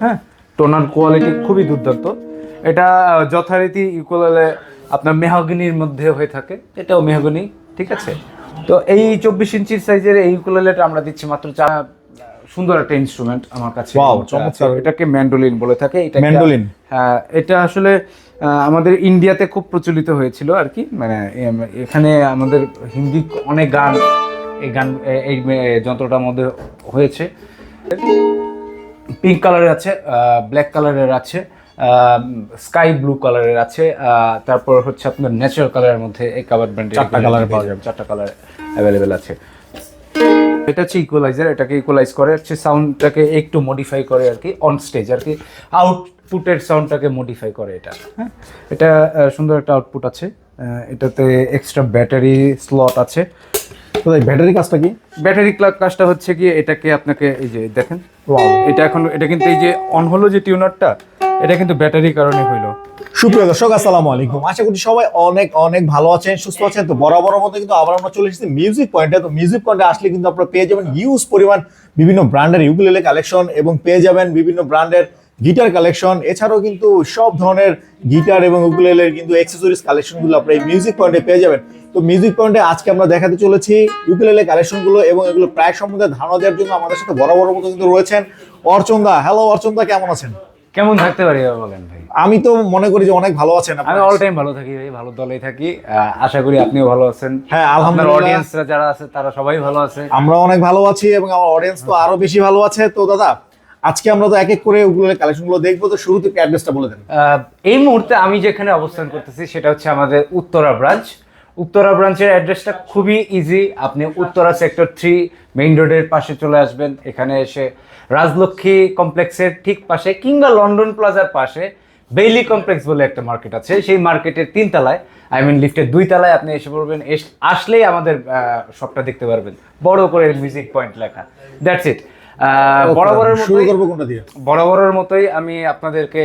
হ্যাঁ। Toner quality খুবই দুর্দান্ত। এটা যথারীতি ইকুয়ালে আপনার মেহগনির মধ্যে হয়ে থাকে। এটাও মেহগনি ঠিক আছে? তো এই চব্বিশ ইঞ্চির সাইজের এই ইকুয়ালেটা আমরা দিচ্ছি মাত্র চা সুন্দর একটা ইনস্ট্রুমেন্ট আমার কাছে। চমৎকার। এটাকে ম্যান্ডোলিন বলে থাকে। এটা Mandolin? হ্যাঁ এটা আসলে আহ, আমাদের ইন্ডিয়াতে খুব প্রচলিত হয়েছিল আর কি। মানে এখানে আমাদের হিন্দি অনেক গান এই গান এই যন্ত্রটার মধ্যে হয়েছে। পিঙ্ক কালারের আছে ব্ল্যাক কালারের আছে স্কাই ব্লু কালারের আছে তারপর হচ্ছে আপনার ন্যাচারাল কালারের মধ্যে এই কাভার ব্র্যান্ডের চারটা colour পাওয়া যাবে। চারটা কালার অ্যাভেলেবেল আছে এটা হচ্ছে ইকুয়ালাইজার এটাকে ইকুয়ালাইজ করে হচ্ছে সাউন্ডটাকে একটু মডিফাই করে আর কি অন স্টেজ আর কি আউটপুটের সাউন্ডটাকে মডিফাই করে এটা হ্যাঁ এটা সুন্দর একটা আউটপুট আছে এটাতে এক্সট্রা ব্যাটারি স্লট আছে তো ব্যাটারি কাজটা কি? ব্যাটারি কাজটা হচ্ছে কি এটাকে আপনাকে এই যে দেখেন. এটা এখন এটা কিন্তু এই যে অন হলো যে টিউনারটা এটা কিন্তু ব্যাটারির কারণে হইল। সুপ্রিয় দর্শক আসসালামু আলাইকুম। আশা করি সবাই অনেক অনেক ভালো আছেন সুস্থ আছেন। তো বরাবর মতো কিন্তু আবার আমরা চলে এসেছি মিউজিক পয়েন্টে তো মিউজিক পয়েন্টে আসলে কিন্তু আপনারা পেয়ে যাবেন ইউজ পরিমাণ বিভিন্ন ব্র্যান্ডের ইউকুলেলে কালেকশন এবং পেয়ে যাবেন বিভিন্ন ব্র্যান্ডের গিটার কালেকশন। এছাড়াও কিন্তু সব ধরনের গিটার এবং উকুলেলের কিন্তু অ্যাক্সেসরিজ কালেকশনগুলো আপনারা এই মিউজিক পয়েন্টে পেয়ে যাবেন। তো মিউজিক পয়েন্টে আজকে আমরা দেখাতে চলেছি ইউকুলেলে কালেকশনগুলো এবং এগুলো প্রায় সম্বন্ধে ধারণা দেওয়ার জন্য আমাদের সাথে বরাবর মতো কিন্তু রয়েছেন অর্চনদা। হ্যালো অর্চন্দা কেমন আছেন? কেমন থাকতে পারি বলেন ভাই? আমি তো মনে করি যে অনেক ভালো আছেন আমি অল টাইম ভালো থাকি ভাই ভালো দলেই থাকি। আশা করি আপনিও ভালো আছেন। হ্যাঁ, আলহামদুলিল্লাহ। অডিয়েন্সরা যারা আছে তারা সবাই ভালো আছে। আমরা অনেক ভালো আছি এবং আমার অডিয়েন্স তো আরও বেশি ভালো আছে। তো দাদা আজকে আমরা তো এক এক করে ওগুলো কালেকশনগুলো দেখব, তো শুরুতে অ্যাড্রেসটা বলে দেন। এই মুহূর্তে আমি যেখানে অবস্থান করতেছি সেটা হচ্ছে আমাদের উত্তরা ব্রাঞ্চ উত্তরা ব্রাঞ্চের অ্যাড্রেসটা খুবই ইজি আপনি উত্তরা সেক্টর থ্রি মেইন রোডের পাশে চলে আসবেন। এখানে এসে রাজলক্ষ্মী কমপ্লেক্সের ঠিক পাশে কিংবা লন্ডন প্লাজার পাশে বেইলি কমপ্লেক্স বলে একটা মার্কেট আছে। সেই মার্কেটের তিন তলায় আই মিন লিফটের দুই তলায় আপনি এসে পড়বেন। আসলেই আমাদের শপটা দেখতে পারবেন। বড় করে মিউজিক পয়েন্ট লেখা। দ্যাটস ইট বরাবরের শুরু মতোই করব কোনটা দিয়ে? বরাবরের মতোই আমি আপনাদেরকে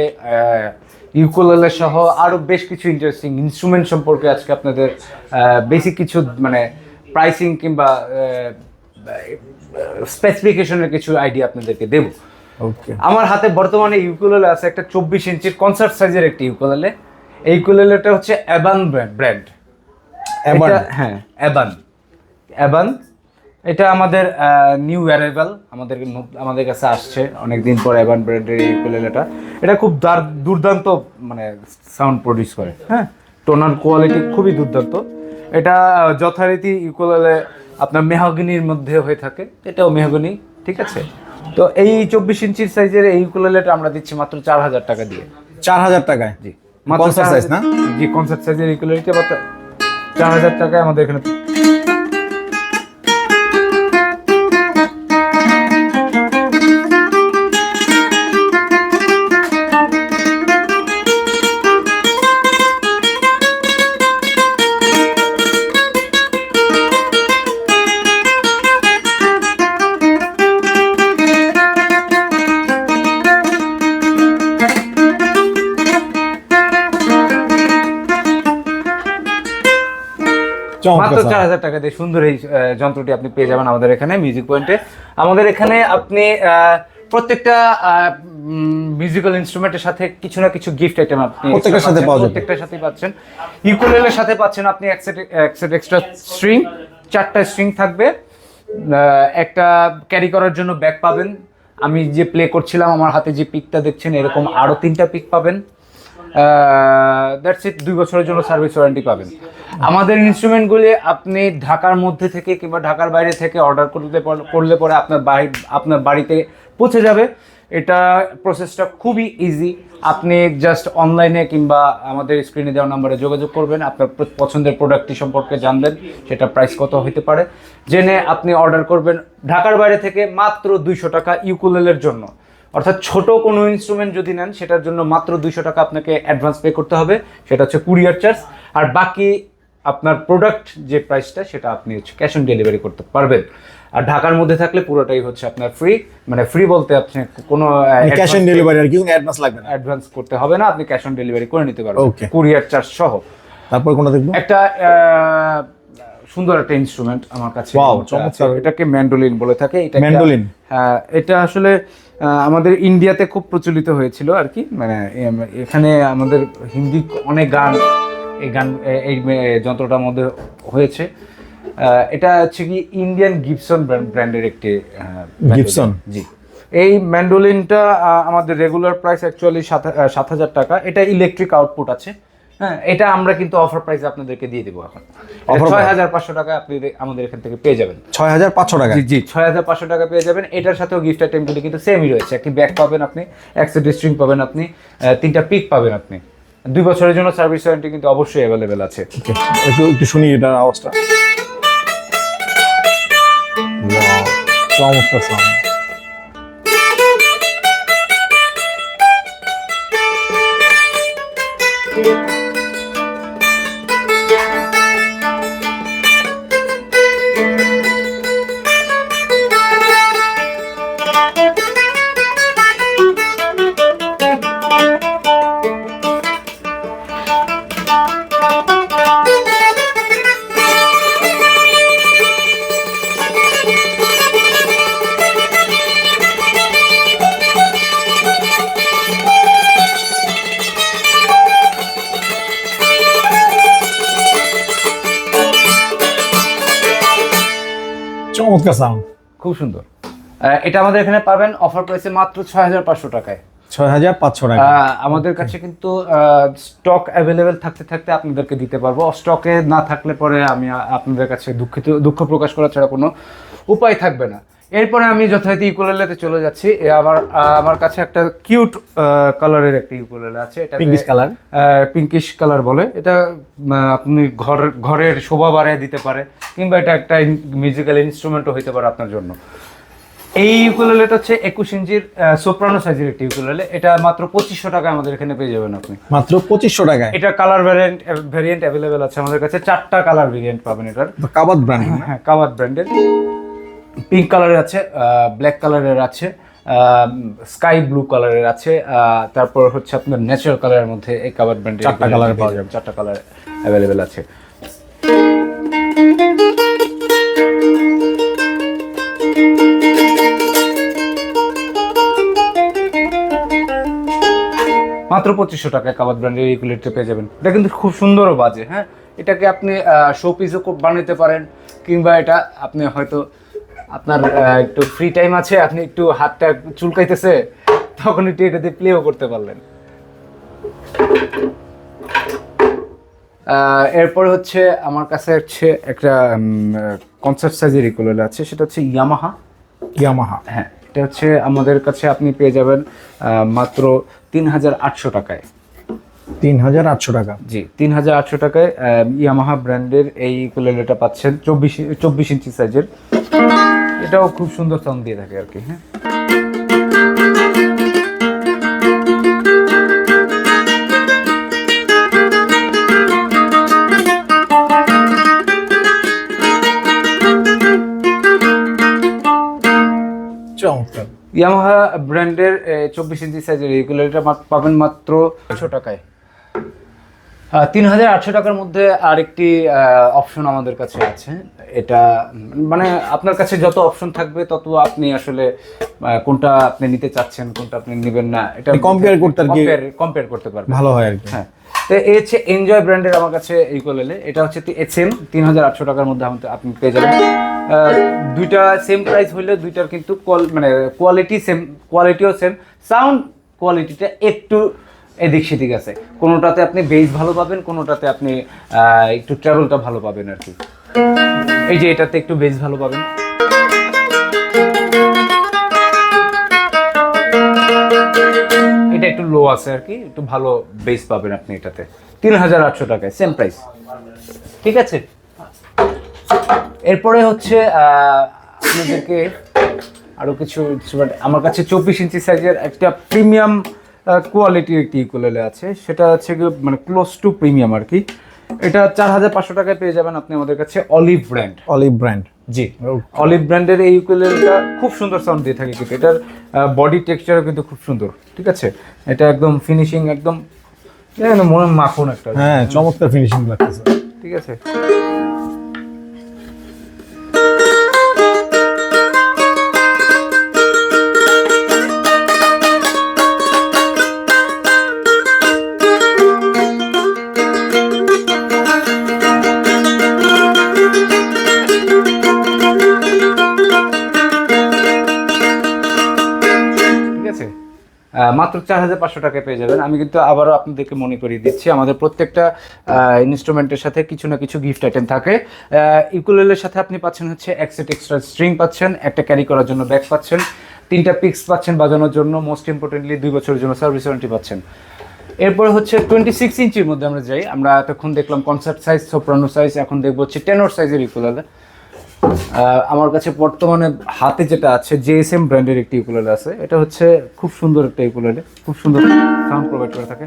ইউকুলেলে সহ আরও বেশ কিছু ইন্টারেস্টিং ইনস্ট্রুমেন্ট সম্পর্কে আজকে আপনাদের বেসিক কিছু মানে প্রাইসিং কিংবা স্পেসিফিকেশনের কিছু আইডিয়া আপনাদেরকে দেব। আমার হাতে বর্তমানে ইউকুলেলে আছে একটা চব্বিশ ইঞ্চির কনসার্ট সাইজের একটি ইউকুলেলে এই ইউকুলেলেটা হচ্ছে অ্যাবান ব্র্যান্ড? হ্যাঁ অ্যাবান অ্যাবান এটা আমাদের নিউ অ্যারাইভাল আমাদের আমাদের কাছে আসছে অনেক দিন পর অ্যাবান ব্র্যান্ডের এই উকুলেলেটা এটা। খুব দার- দুর্দান্ত মানে সাউন্ড প্রডিউস করে হ্যাঁ? টোনার কোয়ালিটি খুবই দুর্দান্ত। এটা যথারীতি ইকুয়ালে আপনার মেহগনির মধ্যে হয়ে থাকে এটাও মেহগনি ঠিক আছে? তো এই চব্বিশ ইঞ্চির সাইজের এই উকুলেলেটা আমরা দিচ্ছি মাত্র চার হাজার টাকা দিয়ে। চার হাজার টাকায়? জি। Concert সাইজ না? জি কনসার্ট সাইজের ইকুয়ালিটি চার হাজার টাকায় আমাদের এখানে মাত্র চার হাজার টাকা দিয়ে সুন্দর এই যন্ত্রটি আপনি পেয়ে যাবেন আমাদের এখানে মিউজিক পয়েন্টে আমাদের এখানে আপনি প্রত্যেকটা মিউজিক্যাল ইনস্ট্রুমেন্টের সাথে কিছু না কিছু গিফট আইটেম আপনি প্রত্যেকটার সাথে পাচ্ছেন। পাওয়া যাবে। প্রত্যেকটার সাথে পাচ্ছেন। ইকুলেলের সাথে পাচ্ছেন আপনি এক সেট এক সেট এক্সট্রা স্ট্রিং চারটা স্ট্রিং থাকবে। একটা ক্যারি করার জন্য ব্যাগ পাবেন। আমি যে প্লে করছিলাম আমার হাতে যে পিকটা দেখছেন এরকম আরও তিনটা পিক পাবেন। দ্যাটস ইট দুই বছরের জন্য সার্ভিস ওয়ারেন্টি পাবেন। আমাদের ইনস্ট্রুমেন্টগুলি আপনি ঢাকার মধ্যে থেকে কিংবা ঢাকার বাইরে থেকে অর্ডার করতে করলে পরে আপনার বাড়ি, আপনার বাড়িতে পৌঁছে যাবে। এটা প্রসেসটা খুবই ইজি আপনি জাস্ট অনলাইনে কিংবা আমাদের স্ক্রিনে দেওয়া নাম্বারে যোগাযোগ করবেন। আপনার পছন্দের প্রোডাক্টটি সম্পর্কে জানবেন, সেটা প্রাইস কত হতে পারে। জেনে আপনি অর্ডার করবেন ঢাকার বাইরে থেকে মাত্র দুইশো টাকা ইউকুলেলের জন্য। অর্থাৎ ছোট কোনো ইনস্ট্রুমেন্ট যদি নেন সেটার জন্য মাত্র দুইশো টাকা আপনাকে অ্যাডভান্স পে করতে হবে। সেটা হচ্ছে কুরিয়ার চার্জ আর বাকি আপনার প্রোডাক্ট যে প্রাইসটা সেটা আপনি হচ্ছে ক্যাশ অন ডেলিভারি করতে পারবেন। আর ঢাকার মধ্যে থাকলে পুরোটাই হচ্ছে আপনার ফ্রি মানে ফ্রি বলতে আপনি কোনো ক্যাশ অন ডেলিভারি আর কি অ্যাডভান্স লাগবে না। অ্যাডভান্স করতে হবে না। আপনি ক্যাশ অন ডেলিভারি করে নিতে পারবেন. কুরিয়ার চার্জ সহ। তারপর কোনটা দেখব? একটা সুন্দর একটা ইনস্ট্রুমেন্ট আমার কাছে। এটাকে ম্যান্ডোলিন বলে থাকে। এটা ম্যান্ডোলিন? হ্যাঁ এটা আসলে আমাদের ইন্ডিয়াতে খুব প্রচলিত হয়েছিল আর কি। মানে এখানে আমাদের হিন্দি অনেক গান এই গান এই যন্ত্রটার মধ্যে হয়েছে। এটা হচ্ছে কি ইন্ডিয়ান গিবসন ব্র্যান্ডের একটি। Gibson? জি। এই ম্যান্ডোলিনটা আমাদের রেগুলার প্রাইস অ্যাকচুয়ালি সাত সাত হাজার টাকা। এটা ইলেকট্রিক আউটপুট আছে। হ্যাঁ এটা আমরা কিন্তু অফার প্রাইস আপনাদেরকে দিয়ে দেবো এখন। ছয় হাজার পাঁচশো টাকা আপনি আমাদের এখান থেকে পেয়ে যাবেন। ছয় হাজার পাঁচশো টাকা? জি জি ছয় হাজার পাঁচশো টাকা পেয়ে যাবেন। এটার সাথেও গিফট আইটেমগুলি কিন্তু সেমই রয়েছে। একটি ব্যাগ পাবেন আপনি একশো স্ট্রিং পাবেন আপনি আহ, তিনটা পিক পাবেন আপনি। দুই বছরের জন্য সার্ভিস ওয়ারেন্টি কিন্তু অবশ্যই অ্যাভেলেবেল আছে। একটু একটু শুনি এটার আওয়াজটা। চমৎকার চমৎকার সাউন্ড খুব সুন্দর। এটা আমাদের এখানে পাবেন অফার প্রাইসে মাত্র ছয় হাজার পাঁচশো টাকায়। ছয় হাজার পাঁচশো টাকা। আমাদের কাছে কিন্তু স্টক অ্যাভেলেবেল থাকতে থাকতে আপনাদেরকে দিতে পারব। স্টকে না থাকলে পরে আমি আপনাদের কাছে দুঃখিত দুঃখ প্রকাশ করা ছাড়া কোনো উপায় থাকবে না। এরপরে আমি যথারীতি ইকুলেলেতে চলে যাচ্ছি। আমার আমার কাছে একটা কিউট কালারের একটা ইকুলেলে আছে। এটা Pinkish colour? পিঙ্কিশ কালার বলে। এটা আপনি ঘর ঘরের শোভা বাড়ায় দিতে পারে কিংবা এটা একটা মিউজিক্যাল ইনস্ট্রুমেন্টও হতে পারে আপনার জন্য। এই ইউকুলেলেটা হচ্ছে একুশ ইঞ্চির সোপ্রানো সাইজের একটি ইউকুলেলে এটা মাত্র পঁচিশশো টাকা আমাদের এখানে পেয়ে যাবেন আপনি। মাত্র পঁচিশশো টাকায়? এটা কালার ভ্যারিয়েন্ট ভ্যারিয়েন্ট অ্যাভেলেবেল আছে আমাদের কাছে। চারটা কালার ভ্যারিয়েন্ট পাবেন এটার। কাবাদ ব্র্যান্ড হ্যাঁ কাবাদ ব্র্যান্ডের পিঙ্ক কালারের আছে ব্ল্যাক কালারের আছে স্কাই ব্লু কালারের আছে আহ, তারপর হচ্ছে আপনার ন্যাচারাল কালারের মধ্যে এই কাবাদ ব্র্যান্ডের চারটা colour পাওয়া যাবে। চারটা কালার অ্যাভেলেবেল আছে। মাত্র পঁচিশশো টাকায় কাবাদ ব্র্যান্ডের ইকুলেটর পেয়ে যাবেন। এটা কিন্তু খুব সুন্দরও বাজে হ্যাঁ? এটাকে আপনি শো পিসও বানাতে পারেন কিংবা এটা আপনি হয়তো আপনার একটু ফ্রি টাইম আছে আপনি একটু হাতটা চুলকাইতেছে তখন একটু এটা দিয়ে প্লেও করতে পারলেন। এরপরে হচ্ছে আমার কাছে হচ্ছে একটা কনসার্ট সাইজের ইকুলেল আছে সেটা হচ্ছে ইয়ামাহা ইয়ামাহা হ্যাঁ এটা হচ্ছে আমাদের কাছে আপনি পেয়ে যাবেন মাত্র তিন হাজার আটশো টাকায়। তিন হাজার আটশো টাকা। জি তিন হাজার আটশো টাকায় ইয়ামাহা ব্র্যান্ডের এই কুলেলেটা পাচ্ছেন চব্বিশ চব্বিশ ইঞ্চি সাইজের এটাও খুব সুন্দর সাউন্ড দিয়ে থাকে আর কি হ্যাঁ। চমৎকার। ইয়ামাহা ব্র্যান্ডের চব্বিশ ইঞ্চি সাইজের এইগুলোটা পাবেন মাত্র আটশো টাকায়। তিন হাজার আটশো টাকার মধ্যে আরেকটি অপশন আমাদের কাছে আছে। এটা মানে আপনার কাছে যত অপশন থাকবে তত আপনি আসলে কোনটা আপনি নিতে চাচ্ছেন কোনটা আপনি নেবেন না এটা কম্পেয়ার করতে আর কি- কম্পেয়ার করতে পারবেন। ভালো হয় আর কি। হ্যাঁ। তো এই হচ্ছে এনজয় ব্র্যান্ডের আমার কাছে এই কোলেলে এটা হচ্ছে সেম তিন হাজার আটশো টাকার মধ্যে আপনি পেয়ে যাবেন। দুইটা সেম প্রাইস হইলে দুইটার কিন্তু মানে কোয়ালিটি সেম কোয়ালিটিও সেম সাউন্ড কোয়ালিটিটা একটু এদিক সেদিক আছে। কোনোটাতে আপনি বেস ভালো পাবেন, কোনোটাতে আপনি একটু ট্রাভেলটা ভালো পাবেন আর কি। এই যে এটাতে একটু বেস ভালো পাবেন। এটা একটু লো আছে আর কি, একটু ভালো বেস পাবেন আপনি এটাতে। তিন হাজার আটশো টাকায় সেম প্রাইস ঠিক আছে? এরপরে হচ্ছে আপনাদেরকে আরও কিছু, আমার কাছে চব্বিশ ইঞ্চি সাইজের একটা প্রিমিয়াম কোয়ালিটির একটি ইকুলেলে আছে। সেটা হচ্ছে মানে ক্লোজ টু প্রিমিয়াম আর কি। এটা চার হাজার পাঁচশো টাকায় পেয়ে যাবেন আপনি আমাদের কাছে অলিভ ব্র্যান্ড অলিভ ব্র্যান্ড জি। অলিভ ব্র্যান্ডের এই ইউকুলেলটা খুব সুন্দর সাউন্ড দিয়ে থাকে কিন্তু। এটার বডি টেক্সচারও কিন্তু খুব সুন্দর ঠিক আছে? এটা একদম ফিনিশিং একদম মনে মাখন একটা। হ্যাঁ চমৎকার ফিনিশিং লাগতেছে। ঠিক আছে? মাত্র চার হাজার পাঁচশো টাকায় পেয়ে যাবেন। আমি কিন্তু আবারও আপনাদেরকে মনে করিয়ে দিচ্ছি, আমাদের প্রত্যেকটা ইনস্ট্রুমেন্টের সাথে কিছু না কিছু গিফট আইটেম থাকে। ইকুলেলের সাথে আপনি পাচ্ছেন হচ্ছে এক সেট এক্সট্রা স্ট্রিং পাচ্ছেন, একটা ক্যারি করার জন্য ব্যাগ পাচ্ছেন, তিনটা পিক্স পাচ্ছেন বাজানোর জন্য মোস্ট ইম্পর্টেন্টলি দুই বছরের জন্য সার্ভিস ওয়ারেন্টি পাচ্ছেন। এরপরে হচ্ছে টোয়েন্টি সিক্স ইঞ্চির মধ্যে আমরা যাই, আমরা এতক্ষণ দেখলাম কনসার্ট সাইজ সোপ্রানো সাইজ এখন দেখব হচ্ছে টেনোর সাইজের ইকুলালে আমার কাছে বর্তমানে হাতে যেটা আছে জেএসএম ব্র্যান্ডের একটি ইকুলালে আছে। এটা হচ্ছে খুব সুন্দর একটা ইকুলালে খুব সুন্দর সাউন্ড প্রোভাইড করে থাকে।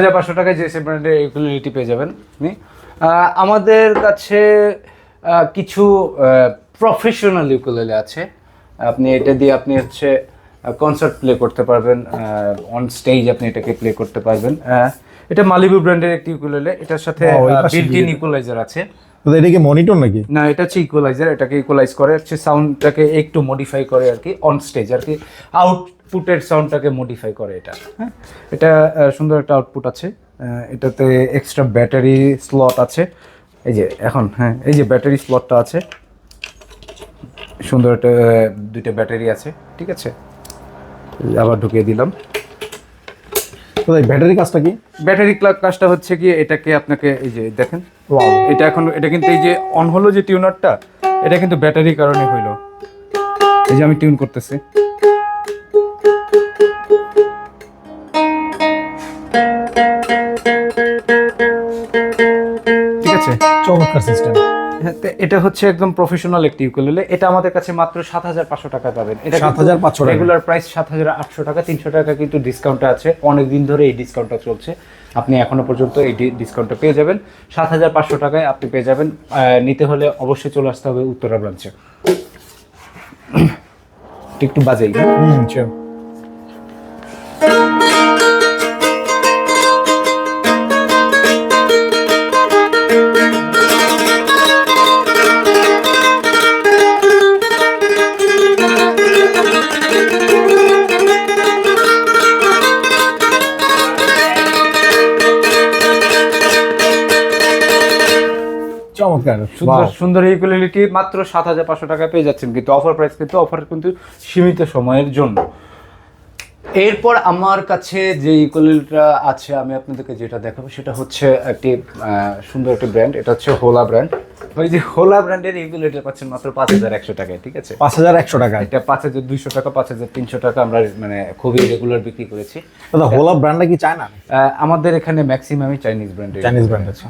হাজার পাঁচশো টাকায় জিএসএ ব্র্যান্ডের ইকুলালিটি পেয়ে যাবেন আপনি। আমাদের কাছে কিছু প্রফেশনাল ইউকুলেলে আছে। আপনি এটা দিয়ে আপনি হচ্ছে কনসার্ট প্লে করতে পারবেন অন স্টেজ আপনি এটাকে প্লে করতে পারবেন। এটা মালিবু ব্র্যান্ডের একটি ইকুলেলে এটার সাথে বিল্ট ইন ইকুলাইজার আছে। এটা কি মনিটর নাকি? না, এটা হচ্ছে ইকুয়ালাইজার এটাকে ইকুয়ালাইজ করে, হচ্ছে সাউন্ডটাকে একটু মডিফাই করে আর কি অন স্টেজ আর কি আউটপুটের সাউন্ডটাকে মডিফাই করে এটা হ্যাঁ? এটা সুন্দর একটা আউটপুট আছে এটাতে এক্সট্রা ব্যাটারি স্লট আছে, এই যে এখন হ্যাঁ এই যে ব্যাটারি স্লটটা আছে, সুন্দর একটা দুইটা ব্যাটারি আছে, ঠিক আছে? আবার ঢুকিয়ে দিলাম। তো ব্যাটারি কাজটা কি? ব্যাটারি কাজটা হচ্ছে কি এটাকে আপনাকে এই যে দেখেন এটা এখন এটা কিন্তু এই যে অন হলো যে টিউনারটা এটা কিন্তু ব্যাটারির কারণে হইল। এই যে আমি টিউন করতেছি। ঠিক আছে? চমৎকার সিস্টেম এটা হচ্ছে একদম প্রফেশনাল একটি ইউকুলেলে এটা আমাদের কাছে মাত্র সাত হাজার পাঁচশো টাকা পাবেন। এটা 7,500 টাকা। রেগুলার প্রাইস সাত হাজার আটশো টাকা তিনশো টাকা কিন্তু ডিসকাউন্টে আছে। অনেক দিন ধরে এই ডিসকাউন্টটা চলছে। আপনি এখনও পর্যন্ত এই ডিসকাউন্টটা পেয়ে যাবেন। সাত হাজার পাঁচশো টাকায় আপনি পেয়ে যাবেন। নিতে হলে অবশ্যই চলে আসতে হবে উত্তরা ব্রাঞ্চে একটু বাজাই। হুম চমৎকার সুন্দর সুন্দর সুন্দর ইকুয়ালিটি মাত্র সাত হাজার পাঁচশো টাকা পেয়ে যাচ্ছেন। কিন্তু অফার প্রাইস কিন্তু অফার কিন্তু সীমিত সময়ের জন্য। এরপর আমার কাছে যে ইকুয়ালিটিটা আছে আমি আপনাদেরকে যেটা দেখাবো সেটা হচ্ছে একটি সুন্দর একটি ব্র্যান্ড এটা হচ্ছে হোলা ব্র্যান্ড ওই যে হোলা ব্র্যান্ডের ইকুয়ালিটি পাচ্ছেন মাত্র পাঁচ হাজার একশো টাকায় ঠিক আছে? পাঁচ হাজার একশো টাকায় এটা পাঁচ হাজার দুইশো টাকা পাঁচ হাজার তিনশো টাকা আমরা মানে খুবই রেগুলার বিক্রি করেছি। দাদা হোলা ব্র্যান্ডটা কি চায় না আমাদের এখানে ম্যাক্সিমামই চাইনিজ ব্র্যান্ডের চাইনিজ ব্র্যান্ড আছে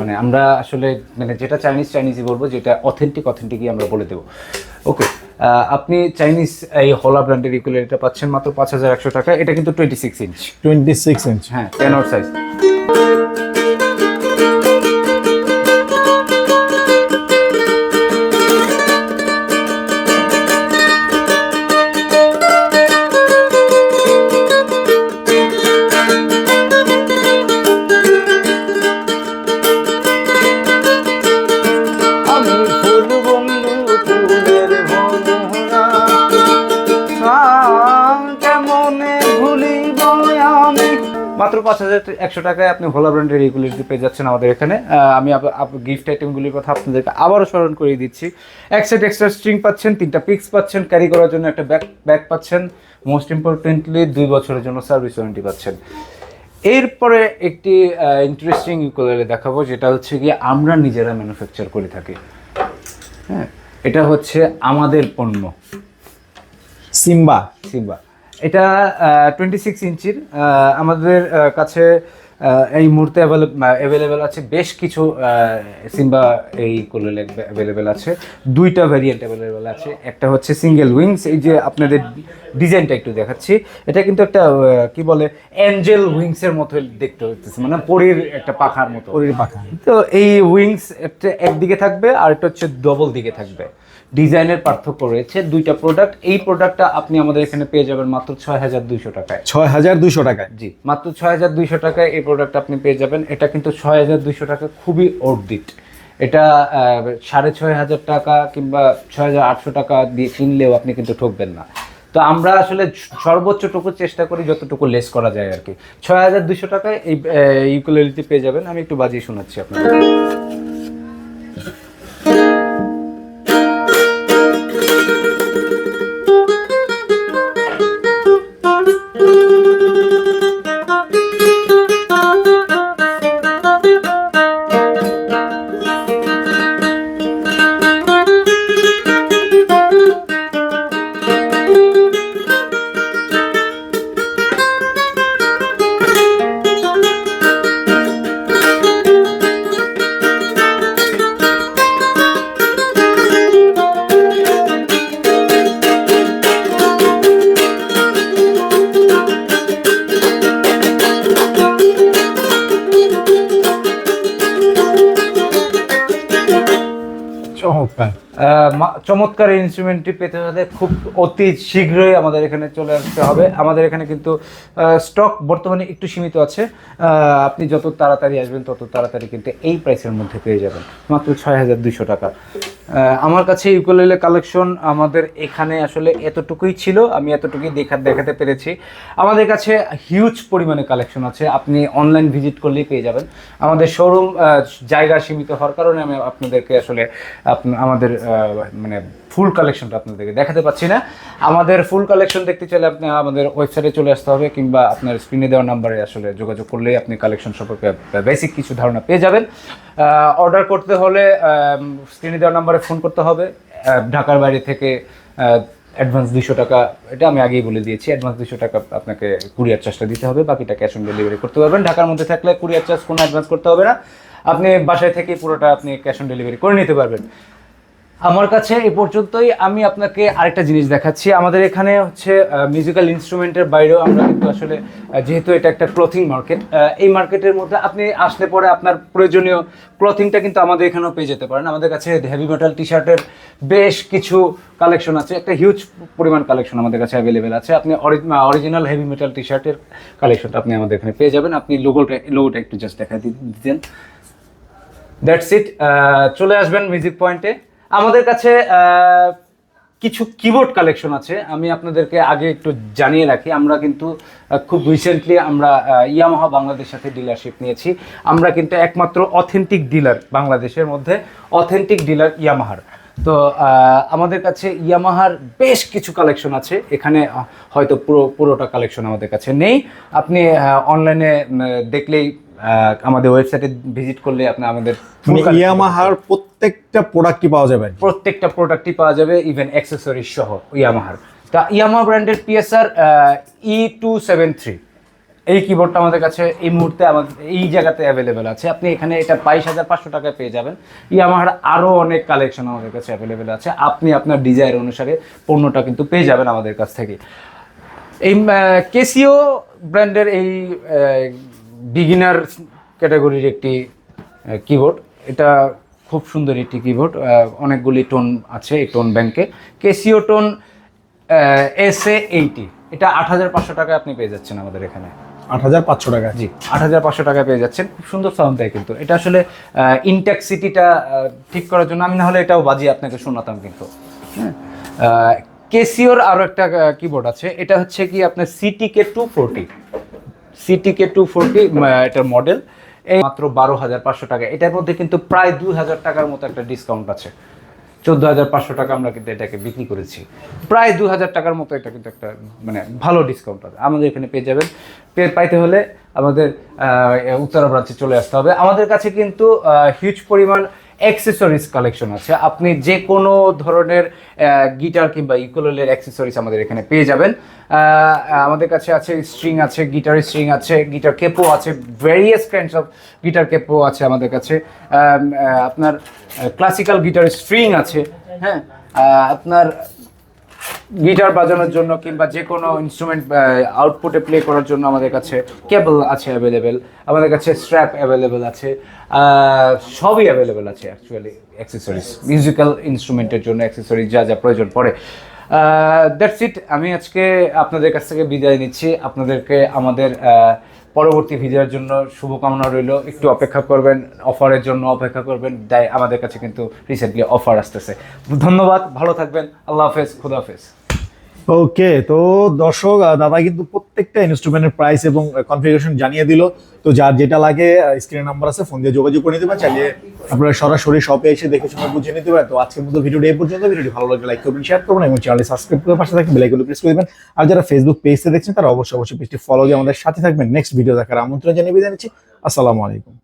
মানে আমরা আসলে মানে যেটা চাইনিজ চাইনিজই বলব যেটা অথেন্টিক অথেন্টিকই আমরা বলে দেবো। ওকে আপনি চাইনিজ এই হলা ব্র্যান্ডের ইকুয়ালিটা পাচ্ছেন মাত্র পাঁচ হাজার একশো টাকা। এটা কিন্তু twenty six inch twenty six inch হ্যাঁ টেন ওর সাইজ একশো টাকায় আপনি ভোলা ব্র্যান্ডের রেগুলারিটি পেয়ে যাচ্ছেন আমাদের এখানে। আমি গিফট আইটেমগুলির কথা আপনাদেরকে আবারও স্মরণ করিয়ে দিচ্ছি। এক সেট এক্সট্রা স্ট্রিং পাচ্ছেন, তিনটা পিক্স পাচ্ছেন ক্যারি করার জন্য একটা ব্যাগ ব্যাগ পাচ্ছেন। মোস্ট ইম্পর্টেন্টলি দুই বছরের জন্য সার্ভিস ওয়ারেন্টি পাচ্ছেন। এরপরে একটি ইন্টারেস্টিং ইকুয়ালে দেখাবো, যেটা হচ্ছে গিয়ে আমরা নিজেরা ম্যানুফ্যাকচার করে থাকি। হ্যাঁ এটা হচ্ছে আমাদের পণ্য। Simba Simba. এটা টোয়েন্টি সিক্স ইঞ্চির আমাদের কাছে এই মুহূর্তে অ্যাভেলেবেল আছে বেশ কিছু সিম্বা এই কোলেল অ্যাভেলেবেল আছে। দুইটা ভ্যারিয়েন্ট অ্যাভেলেবেল আছে। একটা হচ্ছে সিঙ্গেল উইংস এই যে আপনাদের ডিজাইনটা একটু দেখাচ্ছি। এটা কিন্তু একটা কি বলে অ্যাঞ্জেল উইংসের মতো দেখতে হচ্ছে মানে পরীর একটা পাখার মতো। পরীর পাখা। তো এই উইংস একটা একদিকে থাকবে আর একটা হচ্ছে ডবল দিকে থাকবে। ডিজাইনের পার্থক্য রয়েছে। দুইটা প্রোডাক্ট এই প্রোডাক্টটা আপনি আমাদের এখানে পেয়ে যাবেন মাত্র ছয় হাজার দুইশো টাকায়। ছয় হাজার দুইশো টাকায়? জি মাত্র ছয় হাজার দুইশো টাকায় এই প্রোডাক্ট আপনি পেয়ে যাবেন। এটা কিন্তু ছয় হাজার দুইশো টাকা খুবই অর্ডিট এটা সাড়ে ছয় হাজার টাকা কিংবা ছয় হাজার আটশো টাকা দিয়ে কিনলেও আপনি কিন্তু ঠকবেন না। তো আমরা আসলে সর্বোচ্চটুকু চেষ্টা করি যতটুকু লেস করা যায় আর কি। ছয় হাজার দুশো টাকায় এই ইকুয়ালিটি পেয়ে যাবেন। আমি একটু বাজিয়ে শোনাচ্ছি আপনাকে চমৎকার। চমৎকার ইনস্ট্রুমেন্টটি পেতে হলে খুব অতি শীঘ্রই আমাদের এখানে চলে আসতে হবে। আমাদের এখানে কিন্তু স্টক বর্তমানে একটু সীমিত আছে। আপনি যত তাড়াতাড়ি আসবেন, তত তাড়াতাড়ি কিন্তু এই প্রাইসের মধ্যে পেয়ে যাবেন। মাত্র ছয় হাজার দুইশো টাকা। আমার কাছে ইউকুলেলে কালেকশন আমাদের এখানে আসলে এতটুকুই ছিল। আমি এতটুকুই দেখা দেখাতে পেরেছি। আমাদের কাছে হিউজ পরিমাণে কালেকশন আছে। আপনি অনলাইন ভিজিট করলেই পেয়ে যাবেন। আমাদের শোরুম জায়গা সীমিত হওয়ার কারণে আমি আপনাদেরকে আসলে আমাদের মানে ফুল কালেকশনটা আপনাদেরকে দেখাতে পাচ্ছি না। আমাদের ফুল কালেকশন দেখতে চাইলে আপনি আমাদের ওয়েবসাইটে চলে আসতে হবে কিংবা আপনার স্ক্রিনে দেওয়া নাম্বারে আসলে যোগাযোগ করলেই আপনি কালেকশন সম্পর্কে বেসিক কিছু ধারণা পেয়ে যাবেন। অর্ডার করতে হলে স্ক্রিনে দেওয়া নাম্বারে ফোন করতে হবে। ঢাকার বাইরে থেকে অ্যাডভান্স দুশো টাকা, এটা আমি আগেই বলে দিয়েছি অ্যাডভান্স দুশো টাকা আপনাকে কুরিয়ার চার্জটা দিতে হবে, বাকিটা ক্যাশ অন ডেলিভারি করতে পারবেন। ঢাকার মধ্যে থাকলে কুরিয়ার চার্জ কোনো অ্যাডভান্স করতে হবে না। আপনি বাসায় থেকে পুরোটা আপনি ক্যাশ অন ডেলিভারি করে নিতে পারবেন। আমার কাছে এই পর্যন্তই। আমি আপনাকে আরেকটা জিনিস দেখাচ্ছি। আমাদের এখানে হচ্ছে মিউজিক্যাল ইনস্ট্রুমেন্টের বাইরেও আমরা কিন্তু আসলে যেহেতু এটা একটা ক্লথিং মার্কেট এই মার্কেটের মধ্যে আপনি আসলে পরে আপনার প্রয়োজনীয় ক্লথিংটা কিন্তু আমাদের এখানেও পেয়ে যেতে পারেন। আমাদের কাছে হেভি মেটাল টি শার্টের বেশ কিছু কালেকশন আছে। একটা হিউজ পরিমাণ কালেকশন আমাদের কাছে অ্যাভেলেবেল আছে। আপনি অরিজিনাল হেভি মেটাল টি শার্টের কালেকশনটা আপনি আমাদের এখানে পেয়ে যাবেন। আপনি লোগোটা লোগোটা একটু জাস্ট দেখা দিতেন। দ্যাটস ইট চলে আসবেন মিউজিক পয়েন্টে আমাদের কাছে কিছু কিবোর্ড কালেকশন আছে। আমি আপনাদেরকে আগে একটু জানিয়ে রাখি আমরা কিন্তু খুব রিসেন্টলি আমরা ইয়ামাহা বাংলাদেশের সাথে ডিলারশিপ নিয়েছি। আমরা কিন্তু একমাত্র অথেন্টিক ডিলার বাংলাদেশের মধ্যে অথেন্টিক ডিলার ইয়ামাহার তো আমাদের কাছে ইয়ামাহার বেশ কিছু কালেকশন আছে। এখানে হয়তো পুরো পুরোটা কালেকশন আমাদের কাছে নেই। আপনি অনলাইনে দেখলেই আমাদের ওয়েবসাইটে ভিজিট করলে আপনি আমাদের ইয়ামাহার প্রত্যেকটা প্রোডাক্টই পাওয়া যাবে প্রত্যেকটা প্রোডাক্টই পাওয়া যাবে ইভেন অ্যাক্সেসরিজ সহ ইয়ামাহার। তা ইয়ামাহা ব্র্যান্ডের PSR E two seven three এই কিবোর্ডটা আমাদের কাছে এই মুহূর্তে আমাদের, এই জায়গাতে অ্যাভেলেবেল আছে। আপনি এখানে এটা বাইশ হাজার পাঁচশো টাকায় পেয়ে যাবেন। ইয়ামাহার আরও অনেক কালেকশন আমাদের কাছে অ্যাভেলেবেল আছে। আপনি আপনার ডিজাইন অনুসারে পণ্যটা কিন্তু পেয়ে যাবেন আমাদের কাছ থেকে। এই কেসিও ব্র্যান্ডের এই বিগিনার ক্যাটাগরির একটি কিবোর্ড এটা খুব সুন্দর একটি কিবোর্ড অনেকগুলি টোন আছে এই টোন ব্যাংকে Casio tone S A eighty এটা আট হাজার পাঁচশো টাকায় আপনি পেয়ে যাচ্ছেন আমাদের এখানে। আট হাজার পাঁচশো টাকা জি আট হাজার পাঁচশো টাকায় পেয়ে যাচ্ছেন। খুব সুন্দর সাউন্ড দেয় কিন্তু। এটা আসলে ইনট্যাক্সিটিটা ঠিক করার জন্য আমি না হলে এটাও বাজিয়ে আপনাকে শোনাতাম কিন্তু। হ্যাঁ? কেসিওর আরও একটা কিবোর্ড আছে। এটা হচ্ছে কি আপনার CTK two forty CTK two forty এটার মডেল এই মাত্র বারো হাজার পাঁচশো টাকা। এটার মধ্যে কিন্তু প্রায় দুই হাজার টাকার মতো একটা ডিসকাউন্ট আছে। চোদ্দ হাজার পাঁচশো টাকা আমরা কিন্তু এটাকে বিক্রি করেছি। প্রায় দু হাজার টাকার মতো এটা কিন্তু একটা মানে ভালো ডিসকাউন্ট আছে। আমাদের এখানে পেয়ে যাবেন। পাইতে হলে আমাদের উত্তরা ব্রাঞ্চে চলে আসতে হবে। আমাদের কাছে কিন্তু হিউজ পরিমাণ অ্যাক্সেসরিজ কালেকশন আছে। আপনি যে কোনো ধরনের গিটার কিংবা ইকোলের অ্যাক্সেসরিজ আমাদের এখানে পেয়ে যাবেন। আমাদের কাছে আছে স্ট্রিং আছে গিটার স্ট্রিং আছে গিটার কেপো আছে various kinds of guitar capo আছে আমাদের কাছে। আপনার ক্লাসিক্যাল গিটার স্ট্রিং আছে হ্যাঁ? আপনার গিটার বাজানোর জন্য কিংবা যে কোনো ইনস্ট্রুমেন্ট আউটপুটে প্লে করার জন্য আমাদের কাছে কেবল আছে অ্যাভেলেবেল আমাদের কাছে স্ট্র্যাপ অ্যাভেলেবেল আছে সবই অ্যাভেলেবেল আছে অ্যাকচুয়ালি অ্যাক্সেসরিজ মিউজিক্যাল ইনস্ট্রুমেন্টের জন্য অ্যাক্সেসরিজ যা যা প্রয়োজন পড়ে। দ্যাটস ইট আমি আজকে আপনাদের কাছ থেকে বিদায় নিচ্ছি। আপনাদেরকে আমাদের পরবর্তী ভিডিওর জন্য শুভকামনা রইল। একটু অপেক্ষা করবেন, অফারের জন্য অপেক্ষা করবেন। দেয়, আমাদের কাছে কিন্তু রিসেন্টলি অফার আসতেছে। ধন্যবাদ, ভালো থাকবেন। আল্লাহ হাফেজ, খুদা হাফেজ। ওকে তো দর্শক দাদা কিন্তু প্রত্যেকটা ইনস্ট্রুমেন্টের প্রাইস এবং কনফিগারেশন জানিয়ে দিল। তো যার যেটা লাগে স্ক্রিনের নাম্বার আছে ফোন দিয়ে যোগাযোগ করে নিতে পারেন। চাইলে আপনারা সরাসরি শপে এসে দেখে শুনে বুঝে নিতে পারেন। তো আজকের মতো ভিডিওটি এই পর্যন্ত। ভিডিওটি ভালো লাগলে লাইক করবেন শেয়ার করবেন এবং চ্যানেলটি সাবস্ক্রাইব করে পাশে থাকবেন বেলাইকনটি প্রেস করে দেবেন। আর যারা ফেসবুক পেজে দেখছেন, তারা অবশ্যই অবশ্যই পেজটি ফলো দিয়ে আমাদের সাথে থাকবেন। নেক্সট ভিডিও দেখার আমন্ত্রণ জানিয়ে বিদায় নিচ্ছি। আসসালামু আলাইকুম।